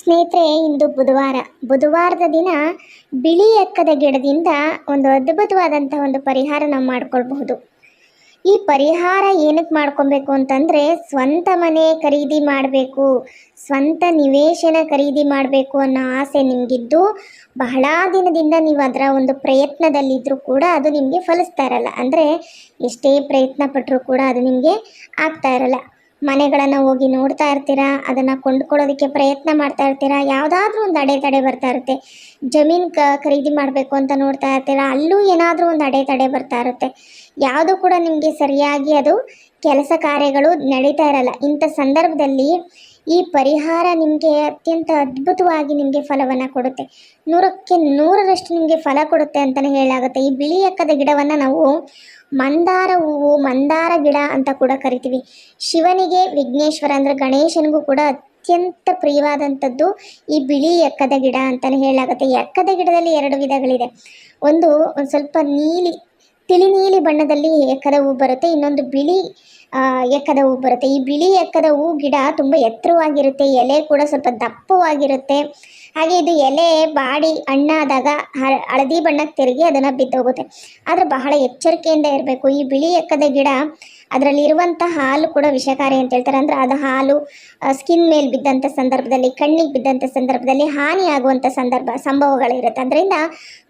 ಸ್ನೇಹಿತರೆ, ಇಂದು ಬುಧವಾರ. ಬುಧವಾರದ ದಿನ ಬಿಳಿ ಎಕ್ಕದ ಗಿಡದಿಂದ ಒಂದು ಅದ್ಭುತವಾದಂಥ ಒಂದು ಪರಿಹಾರ ನಾವು ಮಾಡ್ಕೊಳ್ಬಹುದು. ಈ ಪರಿಹಾರ ಏನಕ್ಕೆ ಮಾಡ್ಕೊಬೇಕು ಅಂತಂದರೆ, ಸ್ವಂತ ಮನೆ ಖರೀದಿ ಮಾಡಬೇಕು, ಸ್ವಂತ ನಿವೇಶನ ಖರೀದಿ ಮಾಡಬೇಕು ಅನ್ನೋ ಆಸೆ ನಿಮಗಿದ್ದು, ಬಹಳ ದಿನದಿಂದ ನೀವು ಅದರ ಒಂದು ಪ್ರಯತ್ನದಲ್ಲಿದ್ದರೂ ಕೂಡ ಅದು ನಿಮಗೆ ಫಲಿಸ್ತಾ ಇರಲ್ಲ. ಅಂದರೆ ಎಷ್ಟೇ ಪ್ರಯತ್ನ ಪಟ್ಟರೂ ಕೂಡ ಅದು ನಿಮಗೆ ಆಗ್ತಾ ಇರಲ್ಲ. ಮನೆಗಳನ್ನು ಹೋಗಿ ನೋಡ್ತಾ ಇರ್ತೀರಾ? ಅದನ್ನು ಕೊಂಡ್ಕೊಳ್ಳೋದಕ್ಕೆ ಪ್ರಯತ್ನ ಮಾಡ್ತಾ ಇರ್ತೀರಾ? ಯಾವುದಾದ್ರೂ ಒಂದು ಅಡೆತಡೆ ಬರ್ತಾ ಇರುತ್ತೆ. ಜಮೀನು ಕ, ಖರೀದಿ ಮಾಡಬೇಕು ಅಂತ ನೋಡ್ತಾ ಇರ್ತೀರಾ? ಅಲ್ಲೂ ಏನಾದರೂ ಒಂದು ಅಡೆತಡೆ ಬರ್ತಾ ಇರುತ್ತೆ. ಯಾವುದು ಕೂಡ ನಿಮಗೆ ಸರಿಯಾಗಿ ಅದು ಕೆಲಸ ಕಾರ್ಯಗಳು ನಡೀತಾ ಇರಲ್ಲ. ಇಂಥ ಸಂದರ್ಭದಲ್ಲಿ ಈ ಪರಿಹಾರ ನಿಮಗೆ ಅತ್ಯಂತ ಅದ್ಭುತವಾಗಿ ನಿಮಗೆ ಫಲವನ್ನು ಕೊಡುತ್ತೆ. ನೂರಕ್ಕೆ ನೂರರಷ್ಟು ನಿಮಗೆ ಫಲ ಕೊಡುತ್ತೆ ಅಂತಲೇ ಹೇಳಲಾಗುತ್ತೆ. ಈ ಬಿಳಿ ಎಕ್ಕದ ಗಿಡವನ್ನು ನಾವು ಮಂದಾರ ಹೂವು, ಮಂದಾರ ಗಿಡ ಅಂತ ಕೂಡ ಕರಿತೀವಿ. ಶಿವನಿಗೆ ವಿಘ್ನೇಶ್ವರ ಅಂದರೆ ಗಣೇಶನಿಗೂ ಕೂಡ ಅತ್ಯಂತ ಪ್ರಿಯವಾದಂಥದ್ದು ಈ ಬಿಳಿ ಎಕ್ಕದ ಗಿಡ ಅಂತಲೇ ಹೇಳಲಾಗುತ್ತೆ. ಎಕ್ಕದ ಗಿಡದಲ್ಲಿ ಎರಡು ವಿಧಗಳಿದೆ. ಒಂದು ಒಂದು ಸ್ವಲ್ಪ ನೀಲಿ ತಿಳಿ ನೀಲಿ ಬಣ್ಣದಲ್ಲಿ ಎಕ್ಕದ ಹೂ ಬರುತ್ತೆ, ಇನ್ನೊಂದು ಬಿಳಿ ಎಕ್ಕದ ಹೂ ಬರುತ್ತೆ. ಈ ಬಿಳಿ ಎಕ್ಕದ ಹೂ ಗಿಡ ತುಂಬ ಎತ್ತರವಾಗಿರುತ್ತೆ, ಎಲೆ ಕೂಡ ಸ್ವಲ್ಪ ದಪ್ಪವಾಗಿರುತ್ತೆ. ಹಾಗೆ ಇದು ಎಲೆ, ಬಾಡಿ ಹಣ್ಣಾದಾಗ ಹಳದಿ ಬಣ್ಣಕ್ಕೆ ತಿರುಗಿ ಅದನ್ನು ಬಿದ್ದೋಗುತ್ತೆ ಆದರೆ ಬಹಳ ಎಚ್ಚರಿಕೆಯಿಂದ ಇರಬೇಕು. ಈ ಬಿಳಿ ಎಕ್ಕದ ಗಿಡ ಅದರಲ್ಲಿ ಇರುವಂತಹ ಹಾಲು ಕೂಡ ವಿಷಕಾರಿ ಅಂತ ಹೇಳ್ತಾರೆ. ಅಂದರೆ ಅದು ಹಾಲು ಸ್ಕಿನ್ ಮೇಲೆ ಬಿದ್ದಂಥ ಸಂದರ್ಭದಲ್ಲಿ, ಕಣ್ಣಿಗೆ ಬಿದ್ದಂಥ ಸಂದರ್ಭದಲ್ಲಿ ಹಾನಿ ಆಗುವಂಥ ಸಂದರ್ಭ, ಸಂಭವಗಳಿರುತ್ತೆ. ಅದರಿಂದ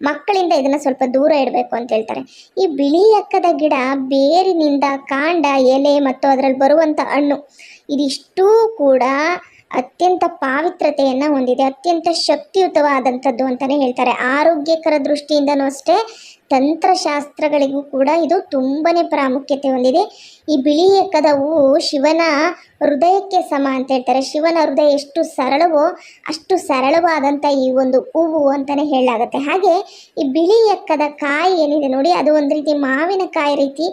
ಮಕ್ಕಳಿಂದ ಇದನ್ನು ಸ್ವಲ್ಪ ದೂರ ಇಡಬೇಕು ಅಂತ ಹೇಳ್ತಾರೆ. ಈ ಬಿಳಿ ಎಕ್ಕದ ಗಿಡ ಬೇರಿನಿಂದ ಕಾಂಡ, ಎಲೆ ಮತ್ತು ಅದರಲ್ಲಿ ಬರುವಂಥ ಹಣ್ಣು, ಇದಿಷ್ಟೂ ಕೂಡ ಅತ್ಯಂತ ಪಾವಿತ್ರತೆಯನ್ನು ಹೊಂದಿದೆ. ಅತ್ಯಂತ ಶಕ್ತಿಯುತವಾದಂಥದ್ದು ಅಂತಲೇ ಹೇಳ್ತಾರೆ. ಆರೋಗ್ಯಕರ ದೃಷ್ಟಿಯಿಂದನೂ ಅಷ್ಟೇ ತಂತ್ರಶಾಸ್ತ್ರಗಳಿಗೂ ಕೂಡ ಇದು ತುಂಬನೇ ಪ್ರಾಮುಖ್ಯತೆ ಹೊಂದಿದೆ. ಈ ಬಿಳಿ ಎಕ್ಕದ ಹೂವು ಶಿವನ ಹೃದಯಕ್ಕೆ ಸಮ ಅಂತ ಹೇಳ್ತಾರೆ. ಶಿವನ ಹೃದಯ ಎಷ್ಟು ಸರಳವೋ ಅಷ್ಟು ಸರಳವಾದಂಥ ಈ ಒಂದು ಹೂವು ಅಂತಲೇ ಹೇಳಲಾಗುತ್ತೆ. ಹಾಗೆ ಈ ಬಿಳಿ ಎಕ್ಕದ ಕಾಯಿ ಏನಿದೆ ನೋಡಿ, ಅದು ಒಂದು ರೀತಿ ಮಾವಿನಕಾಯಿ ರೀತಿ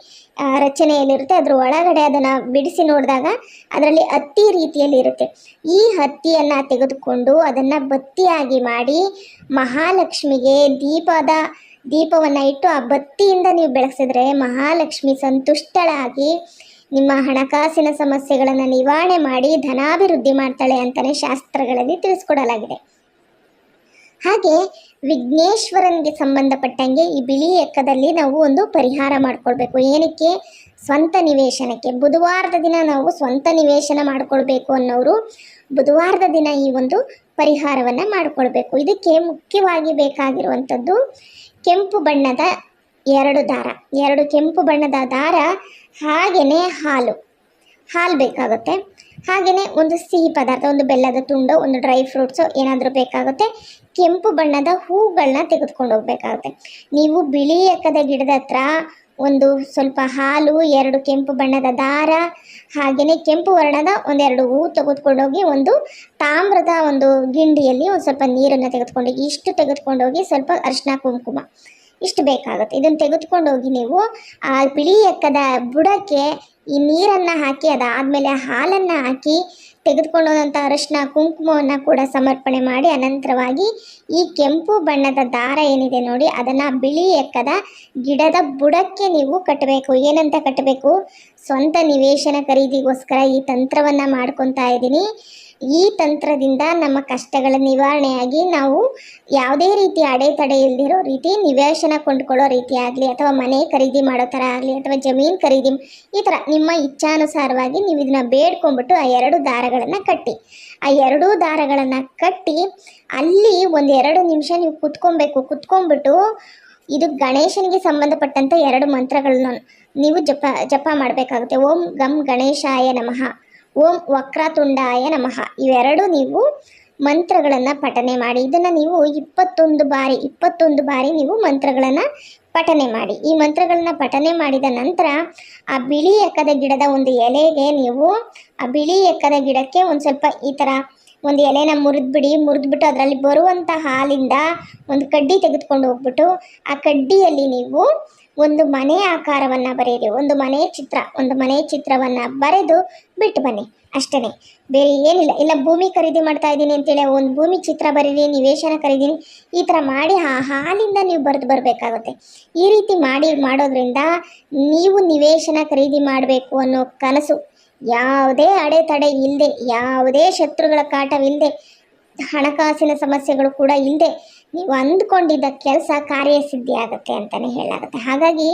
ರಚನೆಯಲ್ಲಿರುತ್ತೆ. ಅದರ ಒಳಗಡೆ ಅದನ್ನು ಬಿಡಿಸಿ ನೋಡಿದಾಗ ಅದರಲ್ಲಿ ಹತ್ತಿ ರೀತಿಯಲ್ಲಿ ಇರುತ್ತೆ. ಈ ಹತ್ತಿಯನ್ನು ತೆಗೆದುಕೊಂಡು ಅದನ್ನು ಬತ್ತಿಯಾಗಿ ಮಾಡಿ ಮಹಾಲಕ್ಷ್ಮಿಗೆ ದೀಪದ ದೀಪವನ್ನು ಇಟ್ಟು ಆ ಬತ್ತಿಯಿಂದ ನೀವು ಬೆಳೆಸಿದ್ರೆ ಮಹಾಲಕ್ಷ್ಮಿ ಸಂತುಷ್ಟಳಾಗಿ ನಿಮ್ಮ ಹಣಕಾಸಿನ ಸಮಸ್ಯೆಗಳನ್ನು ನಿವಾರಣೆ ಮಾಡಿ ಧನಾಭಿವೃದ್ಧಿ ಮಾಡ್ತಾಳೆ ಅಂತಲೇ ಶಾಸ್ತ್ರಗಳಲ್ಲಿ ತಿಳಿಸ್ಕೊಡಲಾಗಿದೆ. ಹಾಗೆ ವಿಘ್ನೇಶ್ವರನಿಗೆ ಸಂಬಂಧಪಟ್ಟಂಗೆ ಈ ಬಿಳಿ ಎಕ್ಕದಲ್ಲಿ ನಾವು ಒಂದು ಪರಿಹಾರ ಮಾಡಿಕೊಳ್ಬೇಕು. ಏನಕ್ಕೆ? ಸ್ವಂತ ನಿವೇಶನಕ್ಕೆ. ಬುಧವಾರದ ದಿನ ನಾವು ಸ್ವಂತ ನಿವೇಶನ ಮಾಡಿಕೊಳ್ಬೇಕು ಅನ್ನೋರು ಬುಧವಾರದ ದಿನ ಈ ಒಂದು ಪರಿಹಾರವನ್ನು ಮಾಡಿಕೊಳ್ಬೇಕು. ಇದಕ್ಕೆ ಮುಖ್ಯವಾಗಿ ಬೇಕಾಗಿರುವಂಥದ್ದು ಕೆಂಪು ಬಣ್ಣದ ಎರಡು ದಾರ. ಎರಡು ಕೆಂಪು ಬಣ್ಣದ ದಾರ ಹಾಗೆಯೇ ಹಾಲು. ಹಾಲು ಬೇಕಾಗುತ್ತೆ. ಹಾಗೆಯೇ ಒಂದು ಸಿಹಿ ಪದಾರ್ಥ, ಒಂದು ಬೆಲ್ಲದ ತುಂಡು, ಒಂದು ಡ್ರೈ ಫ್ರೂಟ್ಸು ಏನಾದರೂ ಬೇಕಾಗುತ್ತೆ. ಕೆಂಪು ಬಣ್ಣದ ಹೂಗಳನ್ನ ತೆಗೆದುಕೊಂಡು ಹೋಗಬೇಕಾಗುತ್ತೆ. ನೀವು ಬಿಳಿ ಎಕ್ಕದ ಗಿಡದ ಹತ್ರ ಒಂದು ಸ್ವಲ್ಪ ಹಾಲು, ಎರಡು ಕೆಂಪು ಬಣ್ಣದ ದಾರ ಹಾಗೆಯೇ ಕೆಂಪು ವರ್ಣದ ಒಂದೆರಡು ಹೂ ತೆಗೆದುಕೊಂಡೋಗಿ ಒಂದು ತಾಮ್ರದ ಒಂದು ಗಿಂಡಿಯಲ್ಲಿ ಒಂದು ಸ್ವಲ್ಪ ನೀರನ್ನು ತೆಗೆದುಕೊಂಡೋಗಿ ಇಷ್ಟು ತೆಗೆದುಕೊಂಡೋಗಿ ಸ್ವಲ್ಪ ಅರಿಶಿನ ಕುಂಕುಮ. ಇಷ್ಟು ಬೇಕಾಗುತ್ತೆ. ಇದನ್ನು ತೆಗೆದುಕೊಂಡೋಗಿ ನೀವು ಆ ಬಿಳಿ ಎಕ್ಕದ ಬುಡಕ್ಕೆ ಈ ನೀರನ್ನು ಹಾಕಿ, ಅದಾದಮೇಲೆ ಹಾಲನ್ನು ಹಾಕಿ ತೆಗೆದುಕೊಂಡು ಅರಶಿನ ಅರಿಶಿನ ಕುಂಕುಮವನ್ನು ಕೂಡ ಸಮರ್ಪಣೆ ಮಾಡಿ ಅನಂತರವಾಗಿ ಈ ಕೆಂಪು ಬಣ್ಣದ ದಾರ ಏನಿದೆ ನೋಡಿ, ಅದನ್ನು ಬಿಳಿ ಎಕ್ಕದ ಗಿಡದ ಬುಡಕ್ಕೆ ನೀವು ಕಟ್ಟಬೇಕು. ಏನಂತ ಕಟ್ಟಬೇಕು? ಸ್ವಂತ ನಿವೇಶನ ಖರೀದಿಗೋಸ್ಕರ ಈ ತಂತ್ರವನ್ನು ಮಾಡ್ಕೊತಾ ಇದ್ದೀನಿ. ಈ ತಂತ್ರದಿಂದ ನಮ್ಮ ಕಷ್ಟಗಳ ನಿವಾರಣೆಯಾಗಿ ನಾವು ಯಾವುದೇ ರೀತಿ ಅಡೆತಡೆ ಇಲ್ದಿರೋ ರೀತಿ ನಿವೇಶನ ಕೊಂಡ್ಕೊಳ್ಳೋ ರೀತಿ ಆಗಲಿ ಅಥವಾ ಮನೆ ಖರೀದಿ ಮಾಡೋ ಥರ ಆಗಲಿ ಅಥವಾ ಜಮೀನು ಖರೀದಿ ಈ ಥರ ನಿಮ್ಮ ಇಚ್ಛಾನುಸಾರವಾಗಿ ನೀವು ಇದನ್ನ ಬೇಡ್ಕೊಂಡ್ಬಿಟ್ಟು ಆ ಎರಡು ದಾರಗಳನ್ನು ಕಟ್ಟಿ. ಆ ಎರಡೂ ದಾರಗಳನ್ನು ಕಟ್ಟಿ ಅಲ್ಲಿ ಒಂದು ಎರಡು ನಿಮಿಷ ನೀವು ಕುತ್ಕೊಬೇಕು. ಕುತ್ಕೊಂಡ್ಬಿಟ್ಟು ಇದು ಗಣೇಶನಿಗೆ ಸಂಬಂಧಪಟ್ಟಂಥ ಎರಡು ಮಂತ್ರಗಳನ್ನ ನೀವು ಜಪ ಜಪ ಮಾಡಬೇಕಾಗುತ್ತೆ. ಓಂ ಗಂ ಗಣೇಶಾಯ ನಮಃ. ಓಂ ವಕ್ರತುಂಡಾಯ ನಮಃ. ಇವೆರಡು ನೀವು ಮಂತ್ರಗಳನ್ನು ಪಠನೆ ಮಾಡಿ. ಇದನ್ನು ನೀವು ಇಪ್ಪತ್ತೊಂದು ಬಾರಿ ಇಪ್ಪತ್ತೊಂದು ಬಾರಿ ನೀವು ಮಂತ್ರಗಳನ್ನು ಪಠನೆ ಮಾಡಿ. ಈ ಮಂತ್ರಗಳನ್ನ ಪಠನೆ ಮಾಡಿದ ನಂತರ ಆ ಬಿಳಿ ಎಕ್ಕದ ಗಿಡದ ಒಂದು ಎಲೆಗೆ ನೀವು, ಆ ಬಿಳಿ ಎಕ್ಕದ ಗಿಡಕ್ಕೆ ಒಂದು ಸ್ವಲ್ಪ ಈ ಥರ ಒಂದು ಎಲೆನ ಮುರಿದ್ಬಿಡಿ, ಮುರಿದ್ಬಿಟ್ಟು ಅದರಲ್ಲಿ ಬರುವಂಥ ಹಾಲಿಂದ ಒಂದು ಕಡ್ಡಿ ತೆಗೆದುಕೊಂಡು ಹೋಗ್ಬಿಟ್ಟು ಆ ಕಡ್ಡಿಯಲ್ಲಿ ನೀವು ಒಂದು ಮನೆ ಆಕಾರವನ್ನು ಬರೆಯಿರಿ. ಒಂದು ಮನೆ ಚಿತ್ರ, ಒಂದು ಮನೆ ಚಿತ್ರವನ್ನು ಬರೆದು ಬಿಟ್ಟು ಬನ್ನಿ. ಅಷ್ಟೇ ಬೇರೆ ಏನಿಲ್ಲ. ಇಲ್ಲ, ಭೂಮಿ ಖರೀದಿ ಮಾಡ್ತಾ ಇದ್ದೀನಿ ಅಂತೇಳಿ ಒಂದು ಭೂಮಿ ಚಿತ್ರ ಬರೀರಿ, ನಿವೇಶನ ಖರೀದಿನಿ ಈ ಥರ ಮಾಡಿ ಆ ಹಾಲಿಂದ ನೀವು ಬರೆದು ಬರಬೇಕಾಗುತ್ತೆ. ಈ ರೀತಿ ಮಾಡಿ ಮಾಡೋದ್ರಿಂದ ನೀವು ನಿವೇಶನ ಖರೀದಿ ಮಾಡಬೇಕು ಅನ್ನೋ ಕನಸು ಯಾವುದೇ ಅಡೆತಡೆ ಇಲ್ಲದೆ, ಯಾವುದೇ ಶತ್ರುಗಳ ಕಾಟವಿಲ್ಲದೆ, ಹಣಕಾಸಿನ ಸಮಸ್ಯೆಗಳು ಕೂಡ ಇಲ್ಲದೆ ನೀವು ಅಂದ್ಕೊಂಡಿದ್ದ ಕೆಲಸ ಕಾರ್ಯಸಿದ್ಧಿ ಆಗುತ್ತೆ ಅಂತಲೇ ಹೇಳಾಗುತ್ತೆ. ಹಾಗಾಗಿ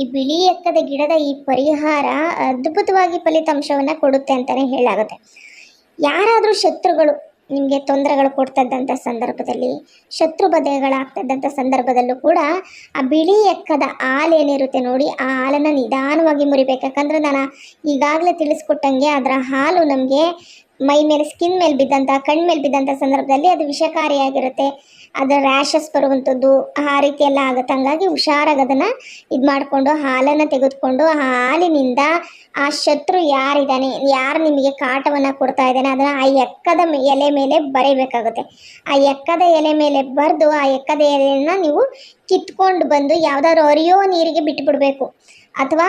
ಈ ಬಿಳಿ ಎಕ್ಕದ ಗಿಡದ ಈ ಪರಿಹಾರ ಅದ್ಭುತವಾಗಿ ಫಲಿತಾಂಶವನ್ನು ಕೊಡುತ್ತೆ ಅಂತಲೇ ಹೇಳಾಗುತ್ತೆ. ಯಾರಾದರೂ ಶತ್ರುಗಳು ನಿಮಗೆ ತೊಂದರೆಗಳು ಕೊಡ್ತದ್ದಂಥ ಸಂದರ್ಭದಲ್ಲಿ, ಶತ್ರು ಬದೆಗಳಾಗ್ತದಂಥ ಸಂದರ್ಭದಲ್ಲೂ ಕೂಡ ಆ ಬಿಳಿ ಎಕ್ಕದ ಹಾಲೇನಿರುತ್ತೆ ನೋಡಿ, ಆ ಹಾಲನ್ನು ನಿಧಾನವಾಗಿ ಮುರಿಬೇಕು. ಯಾಕಂದರೆ ನಾನು ಈಗಾಗಲೇ ತಿಳಿಸ್ಕೊಟ್ಟಂಗೆ ಅದರ ಹಾಲು ನಮಗೆ ಮೈ ಮೇಲೆ ಸ್ಕಿನ್ ಮೇಲೆ ಬಿದ್ದಂಥ ಕಣ್ಣು ಮೇಲೆ ಬಿದ್ದಂಥ ಸಂದರ್ಭದಲ್ಲಿ ಅದು ವಿಷಕಾರಿಯಾಗಿರುತ್ತೆ. ಅದರ ರ್ಯಾಷಸ್ ಬರುವಂಥದ್ದು ಆ ರೀತಿ ಎಲ್ಲ ಆಗುತ್ತೆ. ಹಂಗಾಗಿ ಹುಷಾರಾಗಿ ಅದನ್ನು ಇದು ಮಾಡಿಕೊಂಡು, ಹಾಲನ್ನು ತೆಗೆದುಕೊಂಡು, ಆ ಹಾಲಿನಿಂದ ಆ ಶತ್ರು ಯಾರಿದ್ದಾನೆ, ಯಾರು ನಿಮಗೆ ಕಾಟವನ್ನು ಕೊಡ್ತಾ ಇದ್ದಾನೆ, ಅದನ್ನು ಆ ಎಕ್ಕದ ಎಲೆ ಮೇಲೆ ಬರೀಬೇಕಾಗುತ್ತೆ. ಆ ಎಕ್ಕದ ಎಲೆ ಮೇಲೆ ಬರೆದು, ಆ ಎಕ್ಕದ ಎಲೆಯನ್ನು ನೀವು ಕಿತ್ಕೊಂಡು ಬಂದು, ಯಾವುದಾದ್ರು ಅರಿಯೋ ನೀರಿಗೆ ಬಿಟ್ಬಿಡಬೇಕು. ಅಥವಾ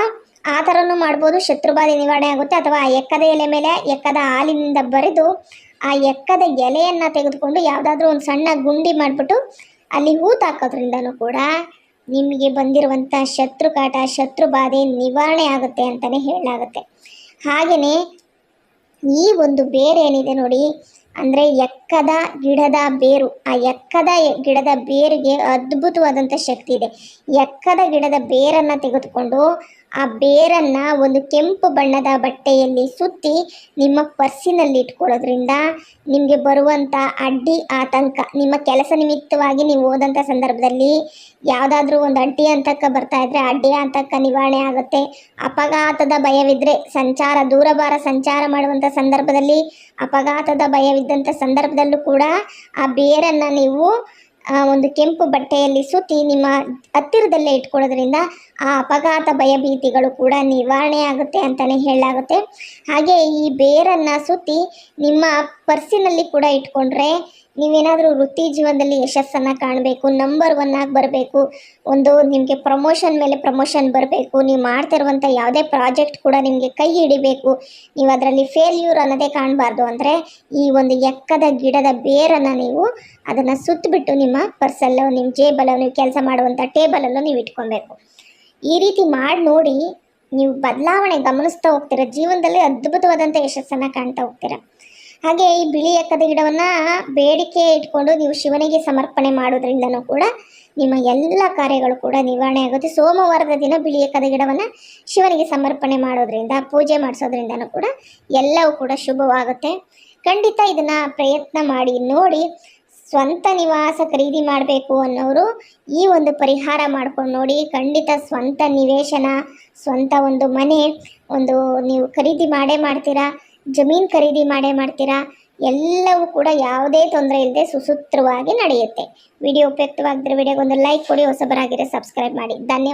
ಆ ಥರನೂ ಮಾಡ್ಬೋದು. ಶತ್ರುಬಾಧೆ ನಿವಾರಣೆ ಆಗುತ್ತೆ. ಅಥವಾ ಆ ಎಕ್ಕದ ಎಲೆ ಮೇಲೆ ಎಕ್ಕದ ಹಾಲಿನಿಂದ ಬರೆದು ಆ ಎಕ್ಕದ ಎಲೆಯನ್ನು ತೆಗೆದುಕೊಂಡು ಯಾವುದಾದ್ರೂ ಒಂದು ಸಣ್ಣ ಗುಂಡಿ ಮಾಡಿಬಿಟ್ಟು ಅಲ್ಲಿ ಹೂತು ಹಾಕೋದ್ರಿಂದನೂ ಕೂಡ ನಿಮಗೆ ಬಂದಿರುವಂಥ ಶತ್ರು ಕಾಟ, ಶತ್ರು ಬಾಧೆ ನಿವಾರಣೆ ಆಗುತ್ತೆ ಅಂತಲೇ ಹೇಳಲಾಗುತ್ತೆ. ಹಾಗೆಯೇ ಈ ಒಂದು ಬೇರು ಏನಿದೆ ನೋಡಿ, ಅಂದರೆ ಎಕ್ಕದ ಗಿಡದ ಬೇರು. ಆ ಎಕ್ಕದ ಗಿಡದ ಬೇರಿಗೆ ಅದ್ಭುತವಾದಂಥ ಶಕ್ತಿ ಇದೆ. ಎಕ್ಕದ ಗಿಡದ ಬೇರನ್ನು ತೆಗೆದುಕೊಂಡು ಆ ಬೇರನ್ನು ಒಂದು ಕೆಂಪು ಬಣ್ಣದ ಬಟ್ಟೆಯಲ್ಲಿ ಸುತ್ತಿ ನಿಮ್ಮ ಪರ್ಸಿನಲ್ಲಿ ಇಟ್ಕೊಳ್ಳೋದ್ರಿಂದ ನಿಮಗೆ ಬರುವಂಥ ಅಡ್ಡಿ ಆತಂಕ, ನಿಮ್ಮ ಕೆಲಸ ನಿಮಿತ್ತವಾಗಿ ನೀವು ಹೋದಂಥ ಸಂದರ್ಭದಲ್ಲಿ ಯಾವುದಾದ್ರೂ ಒಂದು ಅಡ್ಡಿ ಅಂತಕ ಬರ್ತಾ ಇದ್ರೆ ಅಡ್ಡಿ ಆತಂಕ ನಿವಾರಣೆ ಆಗುತ್ತೆ. ಅಪಘಾತದ ಭಯವಿದ್ದರೆ ಸಂಚಾರ ದೂರಭಾರ ಸಂಚಾರ ಮಾಡುವಂಥ ಸಂದರ್ಭದಲ್ಲಿ ಅಪಘಾತದ ಭಯವಿದ್ದಂಥ ಸಂದರ್ಭದಲ್ಲೂ ಕೂಡ ಆ ಬೇರನ್ನು ನೀವು ಒಂದು ಕೆಂಪು ಬಟ್ಟೆಯಲ್ಲಿ ಸುತ್ತಿ ನಿಮ್ಮ ಹತ್ತಿರದಲ್ಲೇ ಇಟ್ಕೊಳ್ಳೋದ್ರಿಂದ ಆ ಅಪಘಾತ ಭಯಭೀತಿಗಳು ಕೂಡ ನಿವಾರಣೆ ಆಗುತ್ತೆ ಅಂತಲೇ ಹೇಳಲಾಗುತ್ತೆ. ಹಾಗೆ ಈ ಬೇರನ್ನು ಸುತ್ತಿ ನಿಮ್ಮ ಪರ್ಸಿನಲ್ಲಿ ಕೂಡ ಇಟ್ಕೊಂಡ್ರೆ ನೀವೇನಾದರೂ ವೃತ್ತಿ ಜೀವನದಲ್ಲಿ ಯಶಸ್ಸನ್ನು ಕಾಣಬೇಕು ನಂಬರ್ ಒನ್ ಆಗಿ ಬರಬೇಕು, ಒಂದು ನಿಮಗೆ ಪ್ರಮೋಷನ್ ಮೇಲೆ ಪ್ರಮೋಷನ್ ಬರಬೇಕು, ನೀವು ಮಾಡ್ತಿರುವಂಥ ಯಾವುದೇ ಪ್ರಾಜೆಕ್ಟ್ ಕೂಡ ನಿಮಗೆ ಕೈ ಹಿಡಿಬೇಕು, ನೀವು ಅದರಲ್ಲಿ ಫೇಲ್ಯೂರ್ ಅನ್ನೋದೇ ಕಾಣಬಾರ್ದು ಅಂದರೆ ಈ ಒಂದು ಎಕ್ಕದ ಗಿಡದ ಬೇರನ್ನು ನೀವು ಅದನ್ನು ಸುತ್ತಬಿಟ್ಟು ನಿಮ್ಮ ಪರ್ಸಲ್ಲೋ ನಿಮ್ಮ ಜೇಬಲ್ಲೋ, ನೀವು ಕೆಲಸ ಮಾಡುವಂಥ ಟೇಬಲಲ್ಲೋ ನೀವು ಇಟ್ಕೊಬೇಕು. ಈ ರೀತಿ ಮಾಡಿ ನೋಡಿ ನೀವು ಬದಲಾವಣೆ ಗಮನಿಸ್ತಾ ಹೋಗ್ತೀರ, ಜೀವನದಲ್ಲಿ ಅದ್ಭುತವಾದಂಥ ಯಶಸ್ಸನ್ನು ಕಾಣ್ತಾ ಹೋಗ್ತೀರ. ಹಾಗೆ ಈ ಬಿಳಿ ಎಕ್ಕದ ಗಿಡವನ್ನು ಬೇಡಿಕೆ ಇಟ್ಕೊಂಡು ನೀವು ಶಿವನಿಗೆ ಸಮರ್ಪಣೆ ಮಾಡೋದ್ರಿಂದನೂ ಕೂಡ ನಿಮ್ಮ ಎಲ್ಲ ಕಾರ್ಯಗಳು ಕೂಡ ನಿವಾರಣೆ ಆಗುತ್ತೆ. ಸೋಮವಾರದ ದಿನ ಬಿಳಿ ಎಕ್ಕದ ಗಿಡವನ್ನು ಶಿವನಿಗೆ ಸಮರ್ಪಣೆ ಮಾಡೋದ್ರಿಂದ ಪೂಜೆ ಮಾಡಿಸೋದ್ರಿಂದನೂ ಕೂಡ ಎಲ್ಲವೂ ಕೂಡ ಶುಭವಾಗುತ್ತೆ. ಖಂಡಿತ ಇದನ್ನು ಪ್ರಯತ್ನ ಮಾಡಿ, ನೋಡಿ ಸ್ವಂತ ನಿವಾಸ ಖರೀದಿ ಮಾಡಬೇಕು ಅನ್ನೋರು ಈ ಒಂದು ಪರಿಹಾರ ಮಾಡ್ಕೊಂಡು ನೋಡಿ, ಖಂಡಿತ ಸ್ವಂತ ನಿವೇಶನ, ಸ್ವಂತ ಒಂದು ಮನೆ, ಒಂದು ನೀವು ಖರೀದಿ ಮಾಡೇ ಮಾಡ್ತೀರಾ ಜಮೀನು ಖರೀದಿ ಮಾಡೇ ಮಾಡ್ತೀರಾ? ಎಲ್ಲವೂ ಕೂಡ ಯಾವುದೇ ತೊಂದರೆ ಇಲ್ಲದೆ ಸುಸೂತ್ರವಾಗಿ ನಡೆಯುತ್ತೆ. ವಿಡಿಯೋ ಉಪಯುಕ್ತವಾಗಿದ್ದರೆ ವಿಡಿಯೋಗೊಂದು ಲೈಕ್ ಕೊಡಿ ಹೊಸಬರಾಗಿದ್ದರೆ ಸಬ್ಸ್ಕ್ರೈಬ್ ಮಾಡಿ. ಧನ್ಯವಾದ.